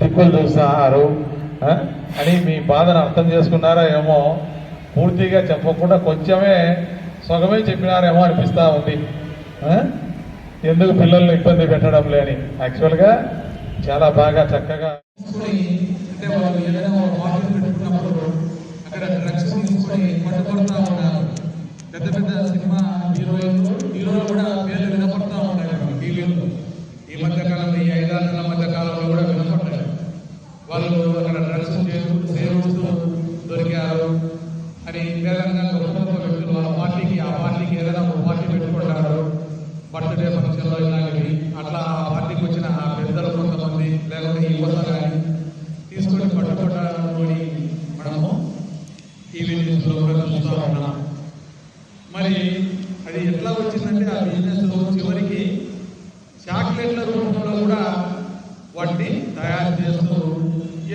దిక్కులు చూస్తున్నారు. అని మీ బాధను అర్థం చేసుకున్నారా ఏమో పూర్తిగా చెప్పకుండా కొంచెమే సగమే చెప్పినారేమో అనిపిస్తూ ఉంది. ఎందుకు పిల్లల్ని ఇబ్బంది పెట్టడం లేని? యాక్చువల్గా చాలా బాగా చక్కగా తీసుకొని అంటే వాళ్ళు ఏదైనా ఒక వాటర్ పెట్టుకున్నప్పుడు అక్కడ డ్రగ్స్ తీసుకొని పట్టుకొడతా పెద్ద పెద్ద సినిమా హీరోయిన్లు. హీరోలు కూడా పేర్లు వినపడతా ఉన్నాయి. ఈ మధ్య కాలంలో ఈ ఐదారు నెలల మధ్య కాలంలో కూడా వినపడ్డాయి వాళ్ళు అక్కడ డ్రగ్స్ చేస్తూ సేవిస్తూ దొరికారు. అని తెలంగాణ గొప్ప గొప్ప వ్యక్తులు వాళ్ళ పార్టీకి ఆ పార్టీకి ఏదైనా ఒక పార్టీ పెట్టుకుంటారు. బర్త్డే ఫంక్షన్లో ఇలాంటివి. అట్లా ఆ పార్టీకి వచ్చిన ఆ పెద్దలు కొంతమంది లేకపోతే ఈ యువత కానీ తీసుకొని పట్టుకోవడానికి మనము టీవీ న్యూస్లో కూడా చూస్తూ ఉన్నాం. మరి అది ఎట్లా వచ్చిందంటే ఆ బిజినెస్ చివరికి చాక్లెట్ల రూపంలో కూడా వాటిని తయారు చేస్తూ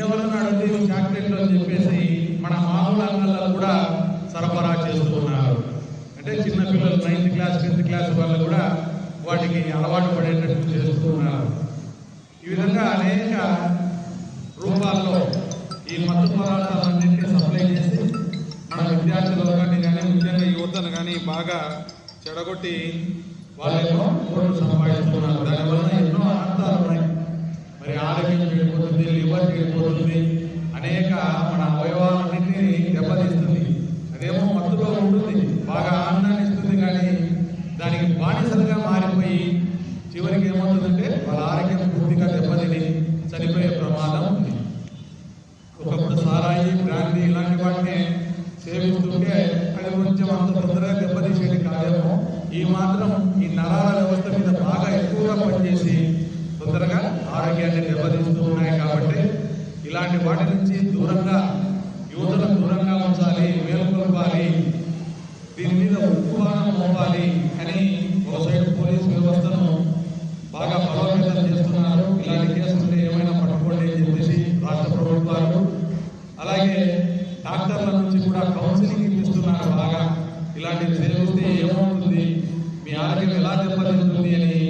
ఎవరన్నా అడిగితే ఇవి చాక్లెట్లు అని చెప్పేసి మన మామూలు అంగళ్ళలో కూడా సరఫరా చేస్తున్నారు. అంటే చిన్నపిల్లలు నైన్త్ క్లాస్ టెన్త్ క్లాస్ వాళ్ళు కూడా వాటికి అలవాటు పడేటట్టు చేస్తున్నారు. ఈ విధంగా అనేక రూపాల్లో ఈ మత్తు పదార్థాలన్నింటినీ సప్లై చేసి మన విద్యార్థులు కానీ కానీ ముఖ్యంగా యువతను కానీ బాగా చెడగొట్టి వాళ్ళేమో కోట్లు సంపాదిస్తున్నారు. దానివల్ల ఎన్నో అర్థాలు ఉన్నాయి. మరి ఆరోగ్యం చెడిపోతుంది లివర్ చెడిపోతుంది అనేక మన అవయవాలన్నింటినీ దెబ్బతీస్తుంది. అదేమో మత్తులో ఉంటుంది. బాగా ఆనందాన్ని ఇస్తుంది కానీ దానికి బానిసలుగా మారిపోయి చివరికి ఏమవుతుందంటే వాళ్ళ ఆరోగ్యం పూర్తిగా దెబ్బతిని చనిపోయే ప్రమాదం ఉంది. ఒకప్పుడు సారాయి బ్రాంతి ఇలాంటి వాటిని సేవిస్తుంటే అది కొంచెం అంత తొందరగా దెబ్బతీసేది కాదేమో. ఈ మాత్రం ఈ నరాల వ్యవస్థ మీద బాగా ఎక్కువగా పనిచేసి తొందరగా ఆరోగ్యాన్ని దెబ్బతీస్తూ ఉన్నాయి కాబట్టి ఇలాంటి వాటి నుంచి దూరంగా యువతను దూరంగా ఉంచాలి మేలుకొలపాలి దీని మీద ఉక్కుపానం మోపాలి అని ఒక సైడ్ పోలీస్ వ్యవస్థను బాగా బలోపేతం చేస్తున్నారు. ఇలాంటి కేసులు ఏమైనా పట్టుకోండి అని చెప్పేసి రాష్ట్ర ప్రభుత్వాలు. అలాగే డాక్టర్ల నుంచి కూడా కౌన్సిలింగ్ ఇప్పిస్తున్నారు బాగా. ఇలాంటివి సేవిస్తే ఏమవుతుంది? మీ ఆరోగ్యం ఎలా దెబ్బతింటుంది అని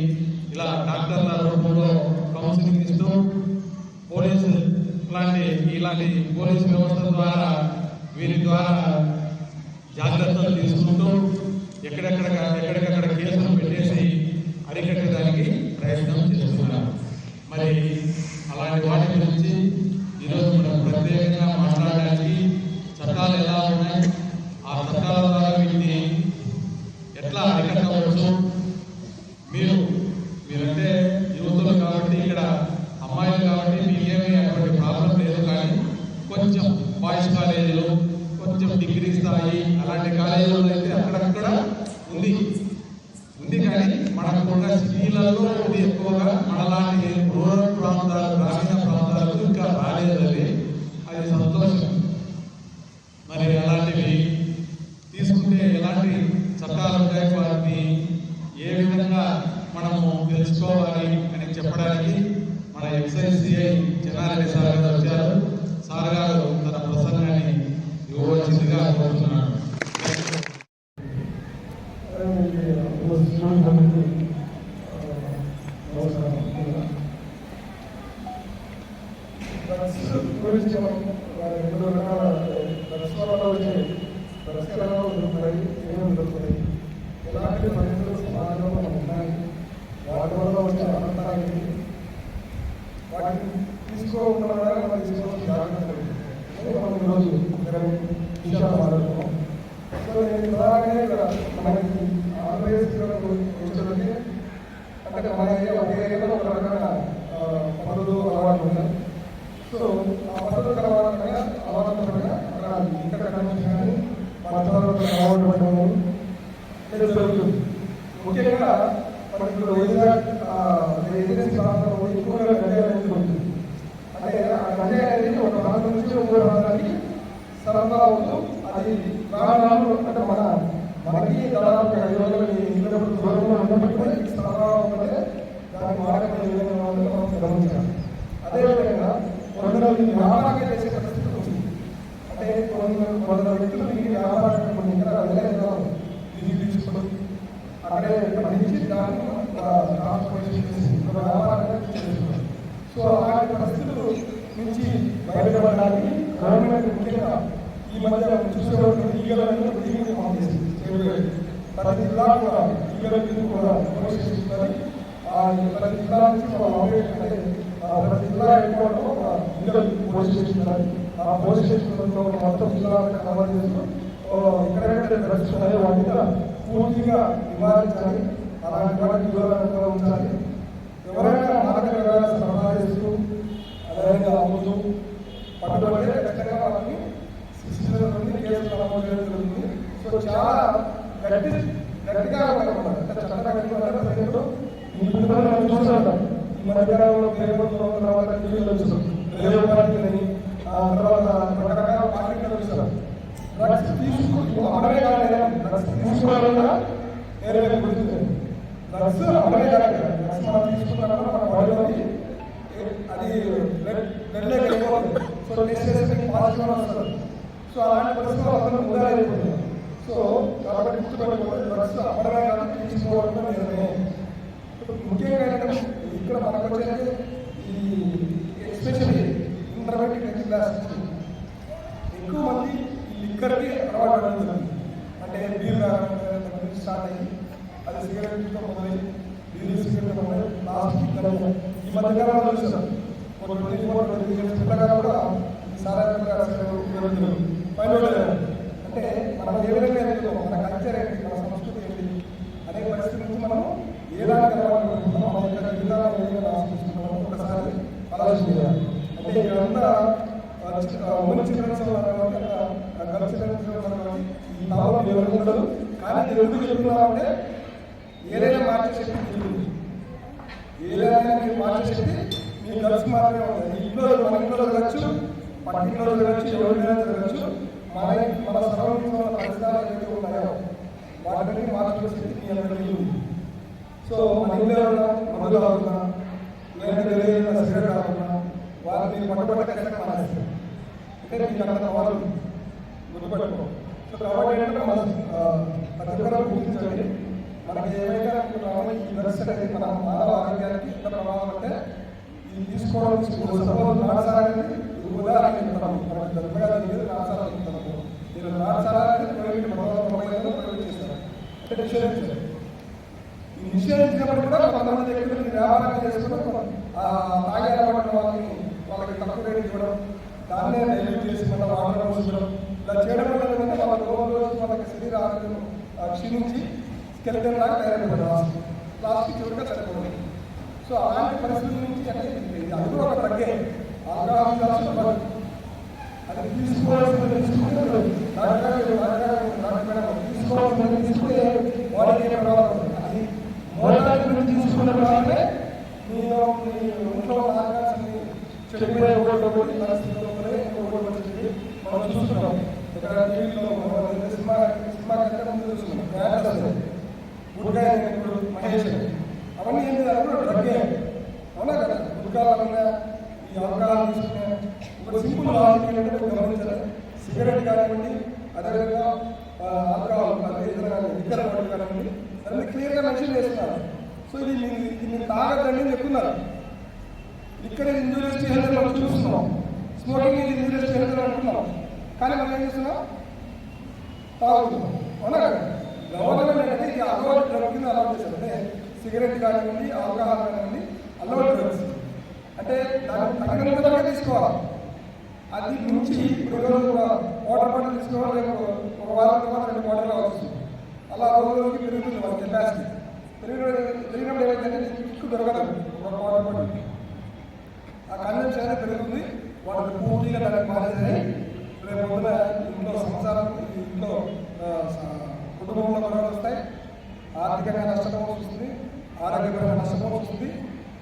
ముఖ్యంగా మనకి ఇప్పుడు వైజాగ్ ఏజెన్సీ ప్రాంతంలో ఎక్కువగా గంజాయి అనేది ఉంటుంది. అంటే ఆ గంజాయి అనేది ఒక ప్రాంతం నుంచి ఇంకో ప్రాంతానికి సరఫరా అవుతూ అది రాను అంటే మన మనకి దాదాపు ఐదు వందల కిలోమీటర్ల దూరంలో ఉన్నప్పటికీ కూడా సరఫరా అవుతుంటే దాని వాడకం ఏ విధంగా ఉందో మనం గమనించాలి. అదేవిధంగా కొందరు చేసే పరిస్థితి అంటే కొందరు కొందరు వ్యక్తులు దీన్ని వ్యాపారం కొన్ని ఇక్కడ వెళ్ళగలరు ఇది తీసుకొని అక్కడే మంచి దాన్ని ట్రాన్స్పోర్టేషన్ చేసి వ్యాపారంగా చేస్తున్నారు. సో అలాంటి పరిస్థితులు నుంచి బయటపడడానికి గవర్నమెంట్ ముఖ్యంగా ఈ మధ్య చూసేవాళ్ళు ఈగలను దిగులు చేసింది ప్రతి జిల్లా కూడా ఈగల దిగులు కూడా పోషిస్తుంది ప్రతి జిల్లా నుంచి అంటే ప్రతి జిల్లా ఎక్కువలో ఈగల ఈగలు పోషిస్తున్నారు ఆ పోషిస్తున్నందులో మొత్తం జిల్లా కవర్ చేస్తూ ఓ ఎక్కడెక్కడ డ్రగ్స్ ఉన్నాయో పూర్తిగా నివారించాలి అలాంటి వాటిని దూరంగా ఉంచాలి ఎవరైనా మాదక ద్రవ్యాలు సరఫరా చేస్తూ అదేవిధంగా అమ్ముతూ పట్టుబడితే ఖచ్చితంగా వాళ్ళని శిక్షణ నుండి కేసులు నమోదు చేయడం జరుగుతుంది సో చాలా గట్టి గట్టిగా ఉండాలన్నమాట. అంటే చట్టం గట్టిగా ఉండాలి. మనం చూస్తుంటాం. ఈ మధ్యకాలంలో పేపర్లో తర్వాత టీవీలో చూస్తాం రేడియో పార్టీలని ఆ తర్వాత రకరకాల డ్రగ్స్ తీసుకుంటూ అమలే కాదు డ్రగ్స్ తీసుకోవాలన్నా నేరుగా గుర్తుంది డ్రగ్స్ అమలే కాదు డ్రగ్స్ మనం తీసుకున్నాక మన బాడీలోకి అది రెడ్లే వెళ్ళిపోతుంది సో టెస్ట్ పాజిటివ్ వస్తుంది సో అలాంటి పరిస్థితుల్లో అతను ముందే అయిపోతుంది సో కాబట్టి గుర్తుపెట్టుకోవాలి. డ్రగ్స్ అమలే కాదు తీసుకోవడం నిజమే ముఖ్యంగా ఏంటంటే ఇక్కడ మనకు వచ్చేది ఈ ఎస్పెషల్లీ ఇంటర్మీడియట్ టెన్త్ క్లాస్ ఎక్కువ మంది ఈ లిక్కర్కి అలవాటు పడుతుంది అంటే బీర్ తాగడం స్టార్ట్ అయ్యి అది సిగరెట్తో మొదలై బీర్ సిగరెట్ మొదలై లాస్ట్ ఈ మధ్య కాలంలో చూసాం ఒక ట్వంటీ ఫోర్ ట్వంటీ ఇయర్స్ పిల్లగా కూడా ఈ సాధారణంగా పైన అంటే మనం ఏ విధంగా ఎదుగుతాం మన కల్చర్ ఏంటి మన సంస్కృతి ఏంటి అనే పరిస్థితి నుంచి మనం ఏ దానికి అలవాటుపడుతున్నాం మన యొక్క జీవితాలను ఏ విధంగా ఆలోచిస్తున్నాం ఒకసారి ఆలోచన చేయాలి అంటే ఇక్కడంతా ఉమెన్ చిల్డ్రన్స్ గర్ల్ చిల్డ్రన్స్ ఈ భావం ఎవరు ఉండదు కానీ ఇది ఎందుకు చెప్తున్నామంటే ఏదైనా మార్చే శక్తి మీకు ఏదైనా మీరు మార్చే శక్తి మీ గర్ల్స్ మాత్రమే ఉంటుంది ఇంట్లో మన ఇంట్లో జరగచ్చు పట్టింట్లో జరగచ్చు ఎవరికైనా జరగచ్చు మన మన సరౌండింగ్స్ ఉన్న పరిసరాలు ఏవైతే ఉన్నాయో వాటిని మార్చే శక్తి మీ అందరికీ ఉంది సో మన ఇంట్లో ఎవరైనా మందు తాగుతున్నా లేదంటే తెలియదు సిగరెట్ కాకుండా వారిని పట్టుబట్ట కరెక్ట్ మానేస్తారు. అంటే మీకు అంత వాళ్ళు గుర్తుపెట్టుకో సో కాబట్టి ఏంటంటే మనం ఆ, ప్రతి ఒక్కరూ గుర్తించండి మనకి ఏమైతే అనుకుంటున్నామో ఈ డ్రగ్స్ అనేది మన మానవ ఆరోగ్యానికి ఎంత ప్రభావం అంటే ఇది తీసుకోవడం సపోజ్ నాసారాన్ని ఉదాహరణ చెప్తాము మనం దగ్గరగా తెలియదు నాసారా చెప్తాము మీరు నాసారాన్ని ప్రైవేట్ మొబైల్ ప్రైవేట్ చేస్తారు అంటే నిషేధించారు ఈ కాబట్టి కూడా కొంతమంది వ్యక్తులు వ్యాపారం చేసుకుని ఆ తాగే అలవాటు వాళ్ళని వాళ్ళకి తక్కువ రేట్ ఇవ్వడం దాన్నే డైల్యూట్ చేసి మన వాటర్ పోసడం ఇలా చేయడం వల్ల ఏంటంటే వాళ్ళ రోజు రోజు వాళ్ళకి శరీర ఆరోగ్యం క్షీణించి స్కెల్టన్ లాగా తయారైపోతుంది ప్లాస్టిక్ చివరిగా సో అలాంటి పరిస్థితుల నుంచి అంటే ఇది అది కూడా ఒక తగ్గే ఆల్కహాల్ అది తీసుకోవాల్సింది తీసుకుంటే తీసుకుంటే అది మోటార్ తీసుకున్న తర్వాతే మీరు ఇంట్లో చెడిపోయే ఒకటి పరిస్థితుల్లో ఒకటి మనం చూస్తున్నాం. ఇక్కడ టీవీలో సినిమా సినిమా కంటే ముందు చూస్తున్నాం యాక్టర్స్ మహేష్ అవన్నీ ఏంటి అది డ్రగ్గే అవునా కదా? ఈ అవకాశాలు తీసుకునే ఒక సింపుల్ లాజిక్ ఏంటంటే గమనించాలి సిగరెట్ కానివ్వండి అదేవిధంగా ఆల్కహాల్ లిక్కర్ బాటిల్ కానివ్వండి అన్ని క్లియర్గా మెన్షన్ చేస్తున్నారు. సో ఇది మీరు ఇది మీరు తాగద్దండి చెప్తున్నారు. ఇక్కడ ఇంజూరియస్ హెల్త్ మనం చూస్తున్నాం. స్మోకింగ్ ఇది ఇంజూరియస్ హెల్త్ అంటున్నాం. కానీ మనం ఏం చేస్తున్నాం? తాగుతున్నాం. అవునా కదా? గవర్నమెంట్ అనేది ఇది అలవాటు డ్రగ్ కింద అలవాటు చేశారు అంటే సిగరెట్ కానివ్వండి ఆల్కహాల్ కానివ్వండి అలవాటు డ్రగ్స్ అంటే దాన్ని తగినంతగా తీసుకోవాలి. అది నుంచి రోజు వాటర్ బాటిల్ తీసుకోవాలి రేపు ఒక వారం తర్వాత రెండు వాటర్ కావచ్చు అలా రోజు రోజుకి పెరుగుతుంది వాళ్ళ కెపాసిటీ పెరిగినప్పుడు ఏమైందంటే ఎక్కువ దొరకదు ఒక వాటర్ బాటిల్. ఆ కన్వెన్షన్ అనేది పెరుగుతుంది. వాళ్ళకి పూర్తిగా దానికి మానేది రేపు పొద్దున ఇంట్లో సంసారం ఇంట్లో కుటుంబంలో గొడవలు వస్తాయి. ఆర్థికంగా నష్టం వస్తుంది. ఆరోగ్యపరమైన నష్టం వస్తుంది.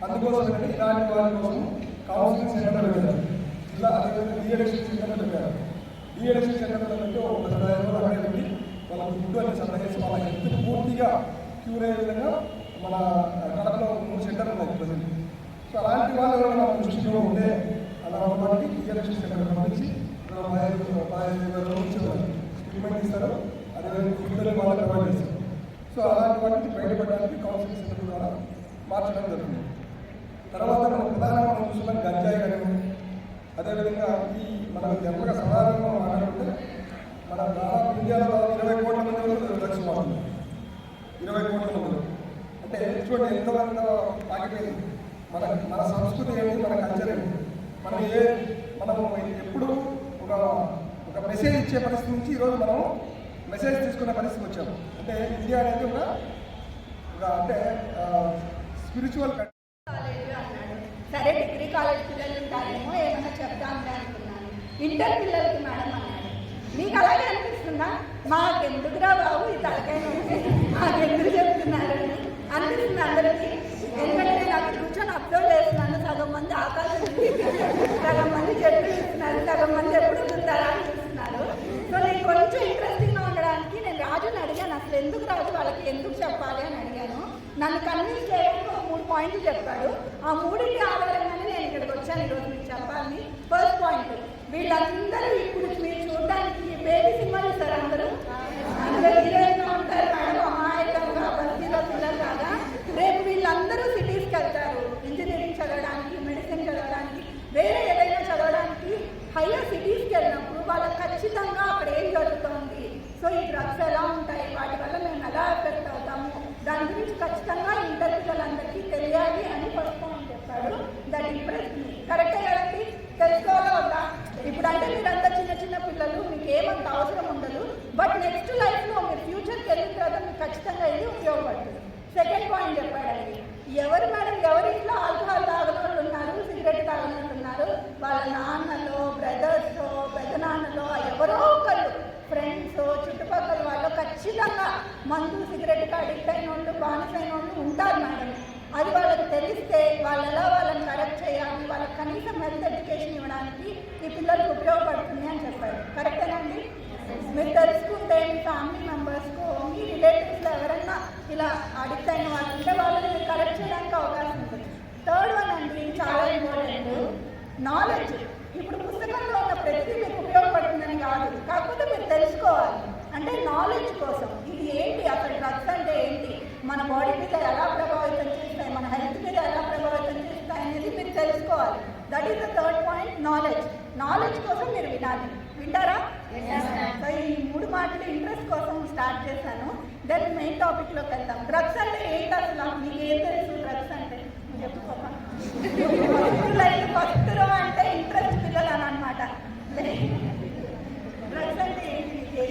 అందుకోసం ఇలాంటి వారి కోసం కౌన్సిలింగ్ సెంటర్ పెట్టారు. జిల్లా అదేవిధంగా డిఎడిక్షన్ సెంటర్ పెట్టారు. డిఎడిక్షన్ సెంటర్లు అంటే ఒక పదిహేను రోజులు పెట్టి వాళ్ళ ఫుడ్ అన్ని సప్లై వాళ్ళ హెల్త్ పూర్తిగా క్యూర్ అయ్యే విధంగా మన కడపలో మూడు సెంటర్లు ఉన్నాయి ప్రజెంట్. సో అలాంటి వాళ్ళు ఎవరైనా మన దృష్టిలో ఉంటే అలా ఉన్నటువంటి డిఎడిక్షన్ సెంటర్ పంపించి ఇక్కడ వేల నుంచి ఇస్తారు. అదేవిధంగా ఫుడ్ వాళ్ళకి ప్రొవైడ్ చేస్తారు సో అలాంటి వాటిని బయటపడడానికి కౌన్సిలింగ్ సెంటర్ ద్వారా మార్చడం జరుగుతుంది. తర్వాత మనం ప్రధానంగా మనం చూస్తున్న అదేవిధంగా ఈ మన జన్మగా సాధారణంగా మాట్లాడుకుంటే మన దాదాపు ఇండియాలో ఇరవై కోట్ల మంది వరకు డ్రగ్స్ వాడుతుంది ఇరవై కోట్ల మంది అంటే చూడండి ఎంతవరకు పాకిపోయింది మన మన సంస్కృతి ఏంటి మన కల్చర్ ఏంటి. మనం ఏ మనము ఎప్పుడు ఒక ఒక మెసేజ్ ఇచ్చే పరిస్థితి నుంచి ఈరోజు మనం మెసేజ్ తీసుకున్న పరిస్థితికి వచ్చాము అంటే ఇండియా అనేది ఒక ఒక అంటే స్పిరిచువల్ సరే డిగ్రీ కాలేజ్ పిల్లలు ఉంటారేమో ఏమైనా చెప్తామని అనుకున్నాను. ఇంటర్ పిల్లలకి మేడం అన్నాడు మీకు అలాగే అనిపిస్తుందా? మాకెందుకురా బాబు ఈ తలకాయ నొప్పి. మాకెందుకు చెప్తున్నారు? అనిపిస్తుంది అందరికీ. ఎందుకంటే నేను అక్కడ కూర్చొని అబ్జర్వ్ చేస్తున్నాను సగం మంది ఆకాశం సగం మంది చెట్లు చూస్తున్నారు సగం మంది ఎప్పుడు చూస్తారా అని చూస్తున్నారు సో నేను కొంచెం ఇంట్రెస్టింగ్గా ఉండడానికి నేను రాజుని అడిగాను అసలు ఎందుకు రాదు వాళ్ళకి ఎందుకు చెప్పాలి అని అడిగాను. నన్ను కన్విన్స్ చేయడానికి ఒక మూడు పాయింట్లు చెప్పాడు. ఆ మూడింటి ఆధారంగానే నేను ఇక్కడికి వచ్చాను ఈరోజు మీకు చెప్పాలని. ఫస్ట్ పాయింట్ వీళ్ళందరూ ఇప్పుడు మీరు చూడడానికి బేబీ సినిమాలు సార్ అందరూ హీరోయిన్గా ఉంటారు మేడం అమాయకంగా బస్తీలో పిల్లలు కాదా రేపు వీళ్ళందరూ సిటీస్కి వెళ్తారు ఇంజనీరింగ్ చదవడానికి మెడిసిన్ చదవడానికి వేరే ఏదైనా చదవడానికి హయ్యర్ సిటీస్కి వెళ్ళినప్పుడు వాళ్ళకి ఖచ్చితంగా అక్కడ ఏం జరుగుతుంది సో ఈ డ్రగ్స్ ఎలా ఉంటాయి? వాటి వల్ల మేము ఎలా ఎఫెక్ట్ అవుతాము? దాని గురించి ఖచ్చితంగా ఇంటర్ పిల్లలందరికీ తెలియాలి అని ఫస్ట్ చెప్పాడు. దట్ ఇంప్రెస్ కరెక్టే కదండి? తెలుసుకోవాలా వద్దా? ఇప్పుడు అంటే మీరంతా చిన్న చిన్న పిల్లలు మీకు ఏమంత అవసరం ఉండదు. బట్ నెక్స్ట్ లైఫ్లో మీరు ఫ్యూచర్కి వెళ్ళిన తర్వాత మీకు ఖచ్చితంగా ఇది ఉపయోగపడుతుంది. సెకండ్ పాయింట్ చెప్పాడండి. ఎవరు మేడం ఎవరి ఇంట్లో ఆల్కహాల్ తాగనోళ్ళు ఉన్నారు సిగరెట్ తాగనోళ్ళు ఉన్నారు వాళ్ళ నాన్నలో బ్రదర్స్ పెద్ద నాన్నలో ఎవరో ఒకళ్ళు ఫ్రెండ్స్ చుట్టుపక్కల వాళ్ళు ఖచ్చితంగా మందు సిగరెట్కి అడిక్ట్ అయిన వాళ్ళు బానిసైన వాళ్ళు ఉంటారు మేడం. అది వాళ్ళకి తెలిస్తే వాళ్ళు ఎలా వాళ్ళని కరెక్ట్ చేయాలి వాళ్ళకి కనీసం హెల్త్ ఎడ్యుకేషన్ ఇవ్వడానికి ఈ పిల్లలకు ఉపయోగపడుతుంది అని చెప్పారు. కరెక్టేనండి మీరు తెలుసుకుంటే మీ ఫ్యామిలీ మెంబర్స్కు మీ రిలేటివ్స్లో ఎవరైనా ఇలా అడిక్ట్ అయిన వాళ్ళు ఉంటే వాళ్ళని మీరు కరెక్ట్ చేయడానికి అవకాశం ఉంటుంది. థర్డ్ వన్ అండి చాలా ఇంపార్టెంట్ నాలెడ్జ్ ఇప్పుడు పుస్తకంలో ఉన్న ప్రతిదీ మీకు ఉపయోగపడుతుందని కాదు. కాకపోతే మీరు తెలుసుకోవాలి. అంటే నాలెడ్జ్ కోసం. ఇది ఏంటి? అసలు డ్రగ్స్ అంటే ఏంటి? మన బాడీ మీద ఎలా ప్రభావితం చేస్తాయి? మన హెల్త్ మీద ఎలా ప్రభావితం చేస్తాయి అనేది మీరు తెలుసుకోవాలి. That is the third point knowledge knowledge కోసం మీరు వినాలి. వింటారా? సో ఈ మూడు మాటలు ఇంట్రెస్ట్ కోసం స్టార్ట్ చేశాను. దెన్ మెయిన్ టాపిక్లోకి వెళ్దాం. డ్రగ్స్ అంటే ఏంటి అసలు? మీకు ఏం తెలుసు డ్రగ్స్ అంటే? చెప్పుకోమా ఫస్ట్ రో అంటే ఇంట్రెస్ట్ పిల్లలు అని అనమాట డ్రగ్స్ అంటే ఏంటి మీకు ఏం తెలుసు ఆ?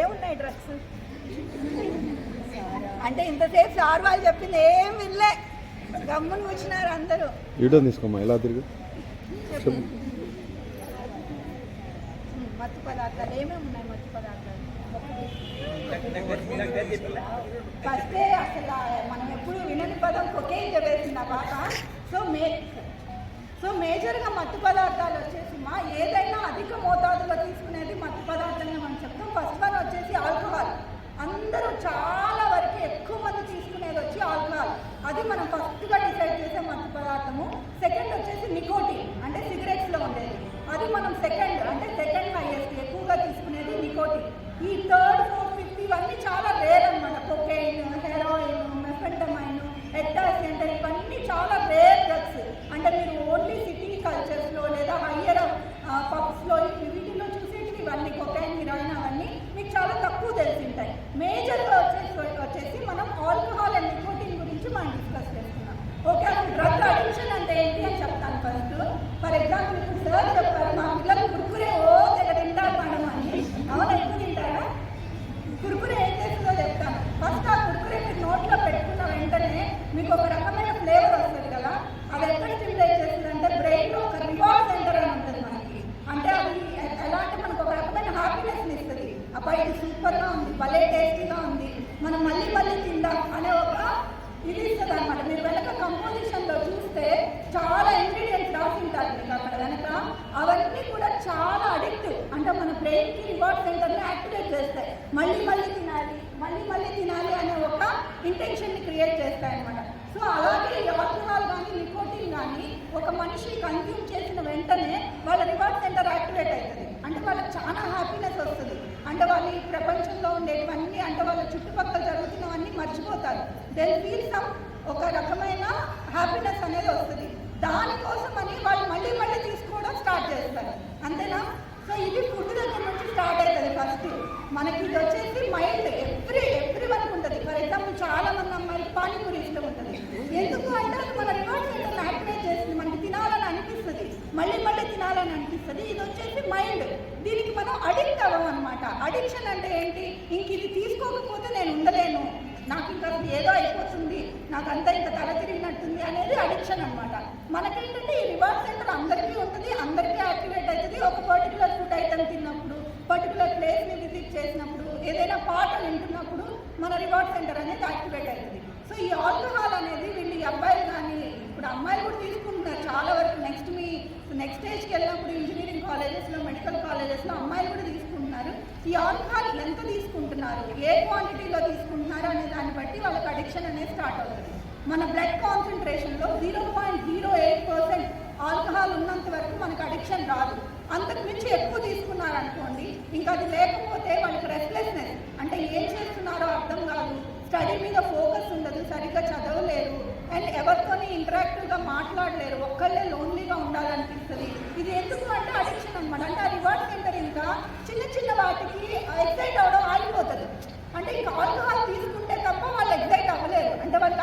ఏమున్నాయి డ్రగ్స్ అంటే ఇంతసేపు సార్ వాళ్ళు చెప్పింది ఏం వినలే. గమ్మున కూర్చున్నారు అందరూ. వీడియో తీసుకోమ్మా ఎలా తిరిగి? మత్తు పదార్థాలు ఏమేమి ఉన్నాయి మత్తు పదార్థాలు? ఫస్టే అసలు మనం ఎప్పుడు వినని పదం కొకేన్ చెప్పేసింది ఆ పాప. మేజర్గా మత్తు పదార్థాలు వచ్చేసి మా ఏదైనా అధిక మోతాదులో తీసుకునేది మత్తు పదార్థంగా మనం చెప్తాం. ఫస్ట్ వన్ వచ్చేసి ఆల్కహాల్. అందరూ చాలా వరకు ఎక్కువ మంది తీసుకునేది వచ్చి ఆల్కహాల్. అది మనం ఫస్ట్గా డిసైడ్ చేసే మత్తు పదార్థము. సెకండ్ వచ్చేసి నికోటిన్ అంటే సిగరెట్స్లో ఉండేది. అది మనం సెకండ్ సెకండ్ హైయెస్ట్ ఎక్కువగా తీసుకునేది నికోటిన్ ఈ థర్డ్ ఫోర్త్ ఫిఫ్త్ ఇవన్నీ చాలా రేర్ అనమాట కొకెయిన్ హెరాయిన్ మెఫెంటమైన్ ఎట్టాసి అంటే ఇవన్నీ చాలా రేర్ డ్రగ్స్ అంటే మీరు ఓన్లీ సిటీ కల్చర్స్లో లేదా హయ్యర్ పబ్స్లో వీటిలో చూసేటివి ఇవన్నీ కొకైన్ హీరోయిన్ అవన్నీ మీకు చాలా తక్కువ తెలిసి ఉంటాయి మేజర్గా వచ్చేసి వచ్చేసి మనం ఆల్కహాల్ అండ్ నికోటిన్ గురించి మనం డిస్కస్ చేస్తున్నాం ఓకే అసలు డ్రగ్ అడిక్షన్ అంటే ఏంటి అని చెప్తాను ఫస్ట్ ఫర్ ఎగ్జాంపుల్ ఇప్పుడు సార్ చెప్పారు మా పిల్లలు కురుకురే ఓ దగ్గర తింటారు మేడం అని అవునా ఎక్కువ తింటారా కురుకురే ఏం చేస్తుందో చెప్తాను ఫస్ట్ ఆ కురుకురే మీరు నోట్లో పెట్టుకున్న వెంటనే మీకు ఒక రకమైన ఫ్లేవర్ వస్తుంది కదా అది ఎక్కడ స్టిమ్యులేట్ చేస్తుంది అంటే బ్రెయిన్లో ఒక రివార్డ్ సెంటర్ అని ఉంటుంది మనకి అంటే అది ఎ- ఎలా అంటే మనకు ఒక రకమైన హ్యాపీనెస్ ఇస్తుంది అబ్బా ఇది సూపర్గా ఉంది భలే టేస్టీగా ఉంది మనం మళ్ళీ మళ్ళీ తిందాం అనే ఒక ఇది ఇస్తుంది అనమాట మీరు వెనక కంపోజిషన్లో చూస్తే చాలా ఇంగ్రీడియంట్స్ రాసి ఉంటారు మీకు అక్కడ వెనక అవన్నీ కూడా చాలా అడిక్ట్ అంటే మన బ్రెయిన్కి రివార్డ్ సెంటర్ని యాక్టివేట్ చేస్తాయి మళ్ళీ మళ్ళీ తినాలి మళ్ళీ మళ్ళీ తినాలి అనే ఒక ఇంటెన్షన్ని క్రియేట్ చేస్తాయి అనమాట సో అలాగే ఈ ఆల్కహాల్ కానీ నికోటిన్ కానీ ఒక మనిషి కన్జ్యూమ్ చేసిన వెంటనే వాళ్ళ రివార్డ్ సెంటర్ యాక్టివేట్ అవుతుంది అంటే వాళ్ళకి చాలా హ్యాపీనెస్ వస్తుంది అంటే వాళ్ళు ఈ ప్రపంచంలో ఉండేటివన్నీ అంటే వాళ్ళ చుట్టుపక్కల జరుగుతున్నవన్నీ మర్చిపోతారు దే ఫీల్ సమ్ ఒక రకమైన హ్యాపీనెస్ అనేది వస్తుంది దానికోసమని వాళ్ళు మళ్ళీ మళ్ళీ తీసుకోవడం స్టార్ట్ చేస్తారు అంతేనా సో ఇది ఫుడ్ దగ్గర నుంచి స్టార్ట్ అవుతుంది ఫస్ట్ మనకి ఇది వచ్చేసి మైండ్ ఎవ్రీ ఎవ్రీ వరకు ఉంటుంది. ఫర్ ఎగ్జాంపుల్ చాలా మంది అమ్మాయిలు పానీపూరి ఇష్టం ఉంటుంది. ఎందుకు అంటే అది మన రివార్డ్ యాక్టివేట్ చేస్తుంది? మనకి తినాలని అనిపిస్తుంది. మళ్ళీ మళ్ళీ తినాలని అనిపిస్తుంది. ఇది వచ్చేసి మైండ్ దీనికి మనం అడిక్ట్ అవ్వం అనమాట అడిక్షన్ అంటే ఏంటి? ఇంక ఇది తీసుకోకపోతే నేను ఉండలేను. నాకు ఇంకా ఏదో అయిపోతుంది. నాకు అంతా ఇంకా తల తిరిగినట్టుంది అనేది అడిక్షన్ అనమాట మనకేంటంటే ఈ రివార్డ్ సెంటర్ అందరికీ ఉంటుంది అందరికీ యాక్టివేట్ అవుతుంది. ఒక పర్టికులర్ ఫుడ్ ఐటమ్ తిన్నప్పుడు పర్టికులర్ ప్లేస్ని విజిట్ చేసినప్పుడు ఏదైనా పాట వింటున్నప్పుడు మన రివార్డ్ సెంటర్ అనేది యాక్టివేట్ అవుతుంది. సో ఈ ఆల్కహాల్ అనేది వీళ్ళు ఈ అబ్బాయిలు కానీ ఇప్పుడు అమ్మాయిలు కూడా తీసుకుంటున్నారు. చాలా వరకు నెక్స్ట్ మీ నెక్స్ట్ స్టేజ్కి వెళ్ళినప్పుడు ఇంజనీరింగ్ కాలేజెస్లో మెడికల్ కాలేజెస్లో అమ్మాయిలు కూడా తీసుకుంటున్నారు. ఈ ఆల్కహాల్ ఎంత తీసుకుంటున్నారు? ఏ క్వాంటిటీలో తీసుకుంటున్నారు అనే దాన్ని బట్టి వాళ్ళకి అడిక్షన్ అనేది స్టార్ట్ అవుతుంది. మన blood కాన్సన్ట్రేషన్లో zero point zero eight percent alcohol ఉన్నంత వరకు మనకు అడిక్షన్ రాదు. అంతకు మించి ఎక్కువ తీసుకున్నారు అనుకోండి ఇంకా అది లేకపోతే వాళ్ళకి రెస్ట్లెస్నెస్ అంటే ఏం చేస్తున్నారో అర్థం కాదు. స్టడీ మీద ఫోకస్ ఉండదు సరిగ్గా చదవలేరు అండ్ ఎవరితోని ఇంటరాక్టివ్గా మాట్లాడలేరు ఒక్కళ్ళే లోన్లీగా ఉండాలనిపిస్తుంది. ఇది ఎందుకు అంటే అడిక్షన్ అనమాట అంటే ఆ రివార్డ్ సెంటర్ ఇంకా చిన్న చిన్న వాటికి ఎక్సైట్ అవ్వడం ఆగిపోతుంది. అంటే ఇంకా ఆల్కహాల్ తీసుకుంటే తప్ప వాళ్ళు ఎగ్జైట్ అవ్వలేరు అంటే వాళ్ళకి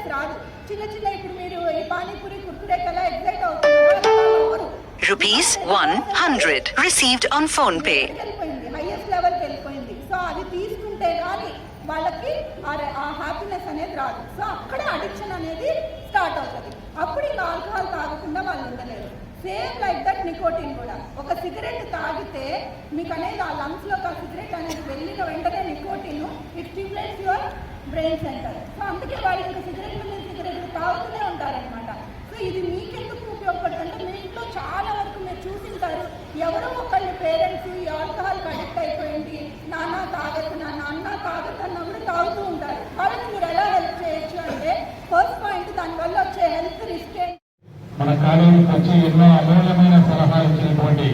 హ్యాపీనెస్ రాదు. చిన్న చిన్న ఇప్పుడు మీరు ఈ పానీపూరి కుర్కురే కల్లా ఎగ్జైట్ అవుతున్నారు. అవ్వరు Rupees 100 received on phone pay. వెళ్ళిపోయింది హైయెస్ట్ లెవెల్కి వెళ్ళిపోయింది. సో అది తీసుకుంటే కానీ వాళ్ళకి ఆ హ్యాపీనెస్ అనేది రాదు. సో అక్కడ అడిక్షన్ అనేది స్టార్ట్ అవుతుంది. అప్పుడు ఇంకా ఆల్కహాల్ తాగకుండా వాళ్ళు ఉండలేరు. సేమ్ లైక్ దట్ నికోటిన్ కూడా. ఒక సిగరెట్ తాగితే మీకు అనేది ఆ లంగ్స్లోకి ఆ సిగరెట్ అనేది వెళ్ళిన వెంటనే nicotine it stimulates your brain centre so అందుకే వాళ్ళు ఇంకా సిగరెట్ మీద సిగరెట్లు తాగుతూనే ఉంటారనమాట సో ఇది మీకెందుకు ఉపయోగపడుతుంది మీ ఇంట్లో చాలా వరకు మీరు చూసింటారు ఎవరో ఒకళ్ళు పేరెంట్స్ ఈ ఆల్కహాల్కి అడిక్ట్ అయిపోయింది నాన్న తాగదు నా నాన్న తాగదు అన్న కూడా తాగుతూ ఉంటారు. వాళ్ళని మీరు ఎలా హెల్ప్ చేయొచ్చు అంటే ఫస్ట్ పాయింట్ దానివల్ల వచ్చే హెల్త్ రిస్క్ మన కాలేజీకి వచ్చి ఎన్నో అమూల్యమైన సలహాలు ఇచ్చినటువంటి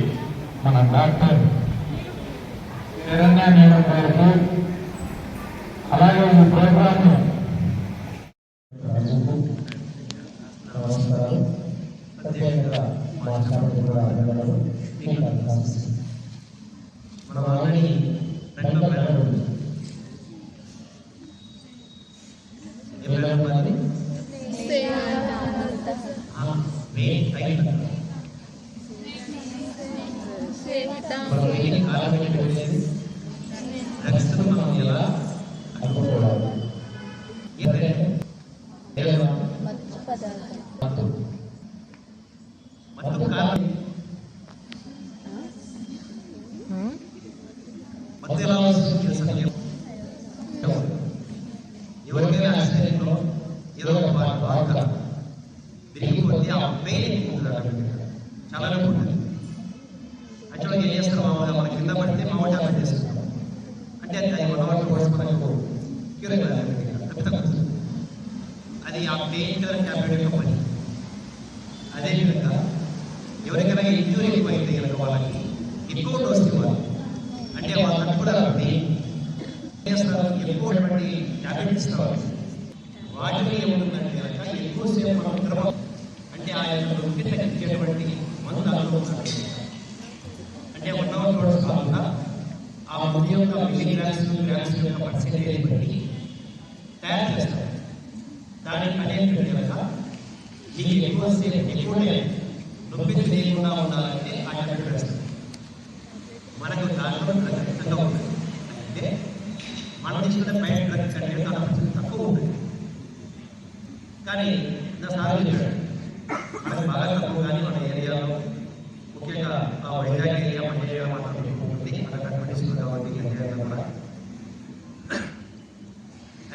మన డాక్టర్. శరణ్య మేడం గారికి అలాగే ఈ ప్రోగ్రామ్ నమస్కారాలు ప్రత్యేకంగా మాట్లాడుతూ కూడా అభినందనలు మీకు అందిస్తున్నాను. మనం ఆల్రెడీ రెండో బ్యానర్ ఉంది ఏ బ్యానర్ ఉన్నది మెయిన్ టైం మనం మెయిన్ కారణం ఏంటి వచ్చేది డ్రగ్స్ మనం ఎలా అనుకోకూడదు ఎందుకంటే ఏదైనా మత్తు మత్తు కారణం మత్తు ఎలా వస్తుంది తెలుసా ఎవరికైనా యాక్సిడెంట్లో ఏదో ఒక బాగా బాగా విరిగిపోతే ఆ పెయిన్ ఎక్కువ ఉంటుంది అక్కడ. చాలా నొప్పి ఉంటుంది యాక్చువల్గా ఏం చేస్తారు మామూలుగా మన కింద పడితే మామూలు టాబ్లెట్ వేసేస్తాం అంటే అది అది వన్ అవర్ కోర్స్ మనకు క్యూర్ అయిపోతుంది అది ఆ పెయిన్ కిల్లర్ టాబ్లెట్ యొక్క పని అదేవిధంగా ఎవరికైనా ఇంజూరీ ఎక్కువైతే కనుక వాళ్ళకి ఎక్కువ డోస్ ఇవ్వాలి. అంటే వాళ్ళకి కూడా చేస్తారు? ఎక్కువ టాబ్లెట్ ఇస్తారు వాటిలో ఏముంటుందంటే కనుక ఎక్కువసేపు మనం ద్రవం అంటే ఆ యొక్క నొప్పి తగ్గించేటువంటి మందు అనుకుంటున్నారు అంటే వన్ అవర్ కోర్స్ కాకుండా ఆ మందు యొక్క మిలీగ్రామ్స్ గ్రామ్స్ యొక్క పర్సెంటేజ్ బట్టి తయారు చేస్తారు దానికి అనేటువంటి కనుక మీకు ఎక్కువసేపు ఎక్కువ టైం నొప్పి తెలియకుండా ఉండాలంటే ఆ టాబ్లెట్ వేస్తారు మనకు దాంట్లో డ్రగ్ ఖచ్చితంగా ఉంటుంది అంటే మనం తీసుకునే బయట డ్రగ్ కంటే దాంట్లో తక్కువ ఉంటుంది కానీ నా సార్ చెప్పాడు మనకు బాగా తక్కువ కానీ మన ఏరియాలో ముఖ్యంగా ఆ వైజాగ్ ఏరియా మన ఏరియా మాత్రం ఎక్కువ ఉంది మనకు అడ్వర్టైజ్మెంట్ కాబట్టి ఈ ఏరియా కూడా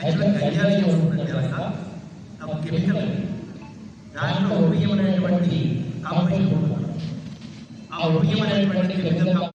యాక్చువల్గా గంజాయి ఉంటుంది కనుక ఆ కెమికల్ దాంట్లో ఒపియం అనేటువంటి కాంపౌండ్ ఉంటుంది ఆ ఒపియం అనేటువంటి కెమికల్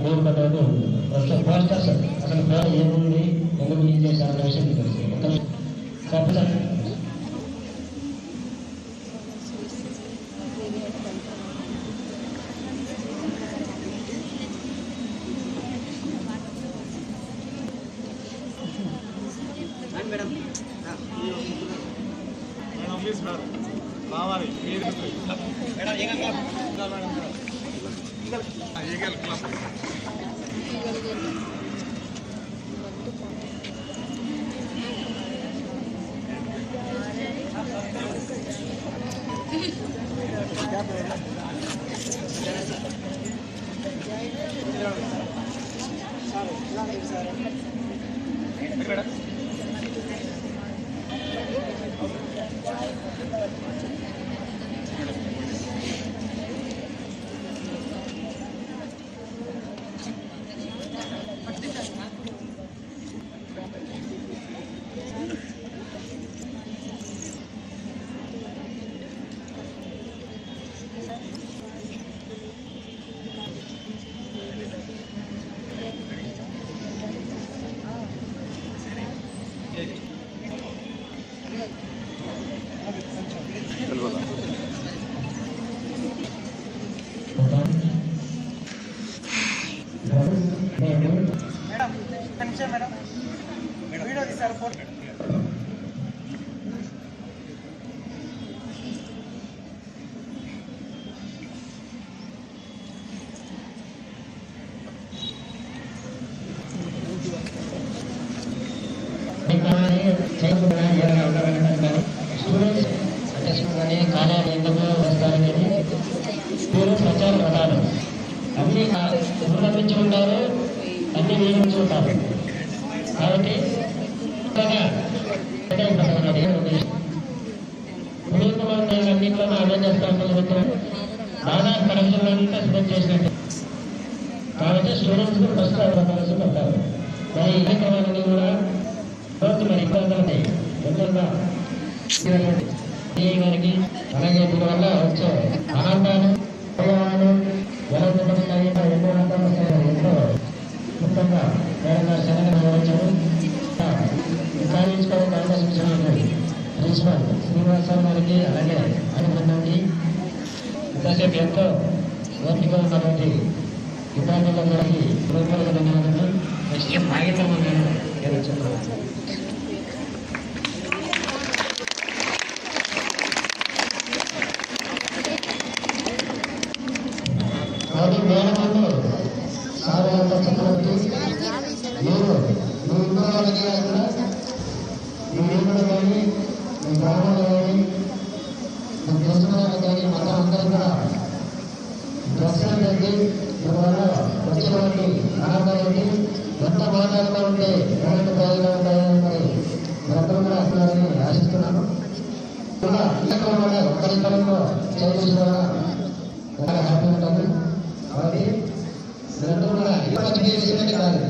స్టూడెంట్స్ కూడా మీరు కొంతమంది పోస్టర్స్ అసలు పేరు ఏముంది ఎందుకు రిలీజ్ చేశారు అనే విషయం మీకు తెలుసు ఒక చెప్పండి స్టూడెంట్స్ అంటే కానీ కాలేజీ ఎందుకు వస్తారనేది మీరు ప్రచార పదాలు అన్ని ఊరమించి ఉంటారు అన్ని నియమించి ఉంటారు కాబట్టి అన్నింటిలో అమలు చేస్తాను దాదాపు కనెక్షన్ అంతా సిద్ధం చేసినట్టు. కాబట్టి స్టూడెంట్స్ ఫస్ట్ కలిసి పెట్టారు మరి ఈ కార్యక్రమాలన్నీ కూడా రోజు మరి ఇబ్బంది ఎందుకంటే గారికి అలాగే దీనివల్ల వచ్చే అనంతాలు ఉపయోగాలు ఎలా చెప్పబడ్డాయి ఎన్నో రకాల ఎంతో ముఖ్యంగా వేరే శరణి నిర్వహించారు విచారించుకోవడానికి అవకాశం ఇచ్చినటువంటి ప్రిన్సిపల్ శ్రీనివాసరావు అలాగే అనుబంధానికి ఇంతసేపు ఎంతో ఓపికగా ఉన్నటువంటి విద్యార్థులందరికీ హృదయపూర్వక ధన్యవాదాలు నెక్స్ట్ కాగితం నేను చెప్తాను అది మేడమని సాధారణ చక్రవర్తి మీరు మీ ఇంట్లో వాళ్ళకి కూడా మీ వీధిలో కానీ మీ గ్రామంలో కానీ మీ తెలిసిన వాళ్ళకి కానీ మొత్తం అందరూ కూడా డ్రెస్సులు తగ్గి ఇవాళ వచ్చినటువంటి ఆనందానికి ఎంత బాధగా ఉంటే ఎలాంటి బాధగా ఉంటాయని మరి మీరందరూ కూడా వస్తున్నారని ఆశిస్తున్నాను కూడా ఇక్కడ కూడా ఒక్కరిద్దరిలో చేయవలసిన చాలా హ్యాపీ ఉంటుంది కాబట్టి మీరందరూ కూడా ఇప్పటి విషయమే కాదు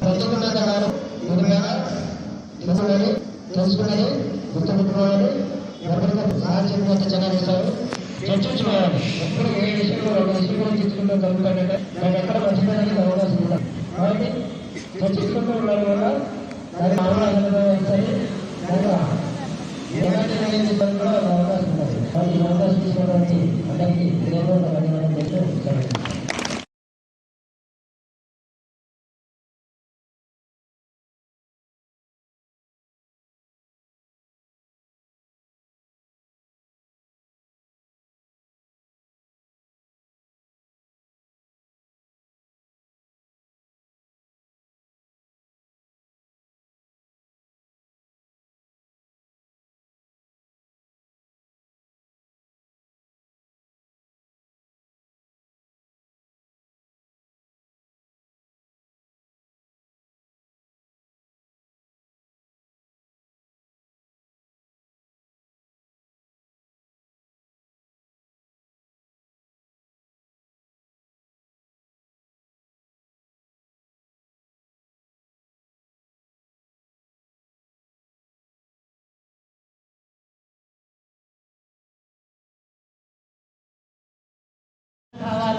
ప్రతికున్న కాదు దీని మీద తెలుసుకున్నది తెలుసుకున్నది గుర్తుపెట్టుకోవాలి ఎవరికైనా సాధ్యం కొంత చదివిస్తారు చర్చించుకోవాలి ఎప్పుడు ఏ విషయంలో ఒక విషయంలో జరుగుతాడంటే దాన్ని ఎక్కడ మర్చిపోయడానికి అవకాశం ఉండదు కాబట్టి చర్చించుకుంటూ ఉండడం వల్ల దాని అవగాహన వస్తాయి ఎలాంటి అవకాశం ఉంటుంది కాబట్టి ఈ అవకాశం తీసుకోవడానికి అందరికీ ధన్యవాదాలు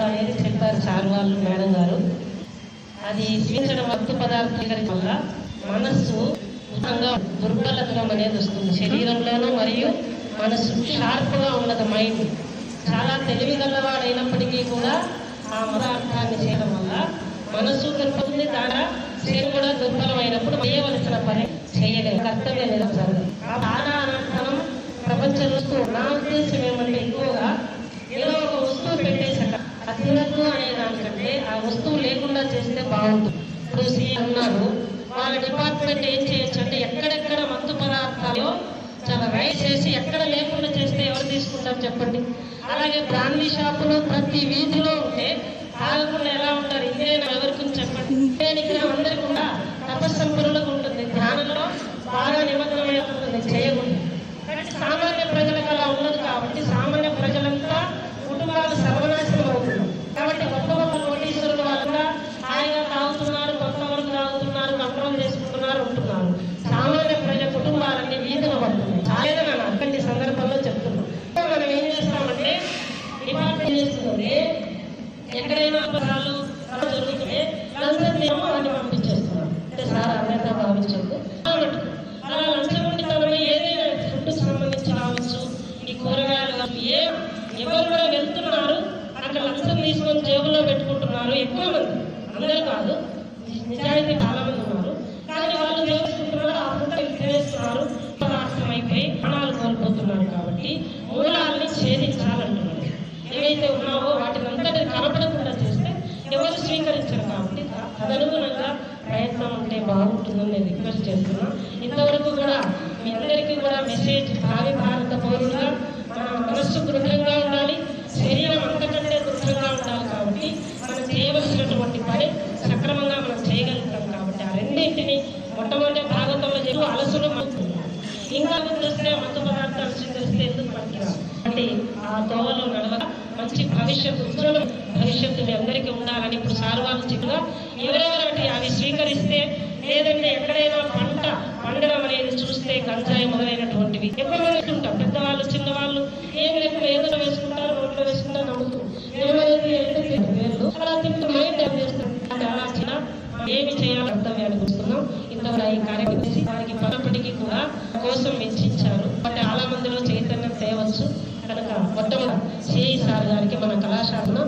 అనేది చెప్పారు సార్ వాళ్ళు మేడం గారు. అది స్వీకరించడం మత్తు పదార్థాల వల్ల మనస్సు ఉచితంగా దుర్బలతనం అనేది వస్తుంది. శరీరంలోనూ మరియు మనస్సు షార్ప్గా ఉండదు మైండ్. చాలా తెలివి గలవాడైనప్పటికీ కూడా ఆ పదార్థాన్ని చేయడం వల్ల మనస్సు దుర్బలుంది దాడా శరీరం కూడా దుర్బలమైనప్పుడు చేయవలసిన పని చేయగల కర్తవ్యం లేదా ఆ బాధ అనంతరం ప్రపంచంలో నా ఉద్దేశం ఏమంటే ఎక్కువగా ఏదో ఒక వస్తువు పెట్టేసాక అనే దానికంటే ఆ వస్తువు లేకుండా చేస్తే బాగుంటుంది. ఇప్పుడు అన్నారు వాళ్ళ డిపార్ట్మెంట్ ఏం చేయొచ్చు అంటే ఎక్కడెక్కడ మత్తు పదార్థాలు చాలా రైట్ చేసి ఎక్కడ లేకుండా చేస్తే ఎవరు తీసుకుంటారు చెప్పండి? అలాగే బ్రాందీ షాపులు ప్రతి వీధిలో ఉంటే తాగకుండా ఎలా ఉంటారు? ఇదే ఎవరికి చెప్పండి. దేనికి అందరికీ కూడా తపస్సంపరులకు ఉంటుంది. ధ్యానంలో బాగా నిమగ్నమై ఉంటుంది చేయకుండా కానీ సామాన్య ప్రజలకు అలా ఉండదు కాబట్టి సామాన్య ప్రజలంతా కుటుంబాలు సర్వనా అవుతున్నారు కాబట్టి గొప్ప గొప్ప కోటీశ్వరుల వల్ల హాయిగా తాగుతున్నారు కొంతవరకు తాగుతున్నారు కంట్రోల్ చేసుకుంటున్నారు ఉంటున్నారు సామాన్య ప్రజల కుటుంబాలన్నీ వీధిలో పడుతున్నాయి చాలేదని నేను అక్కడి సందర్భంలో చెప్తున్నాను మనం ఏం చేస్తామంటే డిపార్ట్మెంట్ చేస్తుంది ఎక్కడైనా అపరాలు జరుగుతుంటే లంచం ఏమో వాటిని పంపించేస్తున్నాం అంటే సార్ అన్నంతా భావించద్దు అన్నట్టు అలా లంచం ఉండి తమలో ఏదైనా ఫుడ్ సంబంధించి కావచ్చు ఈ కూరగాయలు కావచ్చు ఏ ఎవరు కూడా వెళ్తున్నారు. అక్కడ లంచం తీసుకొని జేబులో పెట్టుకుంటున్నారు. ఎక్కువ మంది. అందరూ కాదు. నిజాయితీ చాలా మంది ఉన్నారు. కానీ వాళ్ళు నేర్చుకుంటున్నారు ఆ పుట్ట విక్రయిస్తున్నారు. పదార్థం అయిపోయి ప్రాణాలు కోల్పోతున్నారు కాబట్టి మూలాల్ని ఛేదించాలంటున్నారు. ఏవైతే ఉన్నావో వాటిని అంతటి కలపడకుండా చేస్తే ఎవరు స్వీకరించరు కాబట్టి తదనుగుణంగా ప్రయత్నం ఉంటే బాగుంటుందని నేను రిక్వెస్ట్ చేస్తున్నాను ఇంతవరకు కూడా మీ అందరికీ కూడా మెసేజ్ భావి భారత పౌరులుగా మన మనస్సు దృఢంగా ఉండాలి శరీరం అంతకంటే దృఢంగా ఉండాలి కాబట్టి మనం చేయవలసినటువంటి పని సక్రమంగా మనం చేయగలుగుతాం కాబట్టి ఆ రెండింటిని మొట్టమొదటి భాగంలో చెప్పు అలసులు మత్తులు ఇంకా వస్తే మత్తు పదార్థాలు స్వీకరిస్తే ఎందుకు పనికిరాదు అంటే ఆ దోవలో నడవక మంచి భవిష్యత్తు ఉజ్వల భవిష్యత్తు మీ అందరికీ ఉండాలని ఇప్పుడు సార్ వాళ్ళు చెప్పగా ఎవరెవరంటే అవి స్వీకరిస్తే లేదంటే ఎక్కడైనా పంట పండడం అనేది చూస్తే గంజాయి మొదలైనటువంటివి. ఎక్కువ మంది ఉంటాం పెద్దవాళ్ళు చిన్నవాళ్ళు ఏం లేకుండా ఏదో వేసుకుంటారు రోడ్లో వేసుకుంటారు నమ్ముతూ ఏమైంది అంటే వేళ్ళు అలా తింటూ మైండ్ ఏం చేస్తారు అది అలా చిన్న ఏమి చేయాలో కర్తవ్యాన్ని చూస్తున్నాం. ఇంతవరకు ఈ కార్యక్రమం చేసి దానికి పరపటికి కూడా కోసం వెచ్చించారు. అంటే చాలా మందిలో చైతన్యం తేవచ్చు. కనుక మొట్టమొదటి సిఐ సార్ గారికి మన కళాశాలను